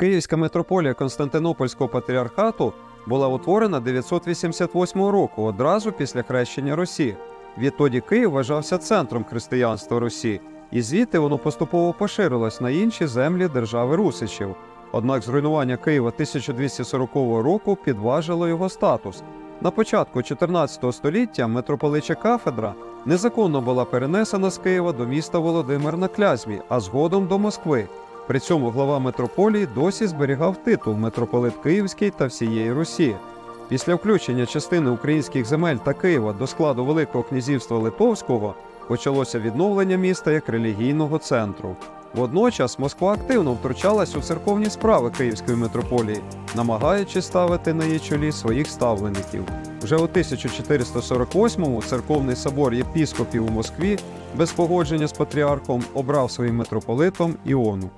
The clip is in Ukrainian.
Київська митрополія Константинопольського патріархату була утворена 988 року, одразу після хрещення Русі. Відтоді Київ вважався центром християнства Русі, і звідти воно поступово поширилось на інші землі держави Русичів. Однак зруйнування Києва 1240 року підважило його статус. На початку 14 століття митрополича кафедра незаконно була перенесена з Києва до міста Володимир на Клязьмі, а згодом до Москви. При цьому глава митрополії досі зберігав титул митрополит Київський та всієї Русі. Після включення частини українських земель та Києва до складу Великого князівства Литовського почалося відновлення міста як релігійного центру. Водночас Москва активно втручалась у церковні справи Київської митрополії, намагаючись ставити на її чолі своїх ставлеників. Вже у 1448-му церковний собор єпіскопів у Москві без погодження з патріархом обрав своїм митрополитом Іону.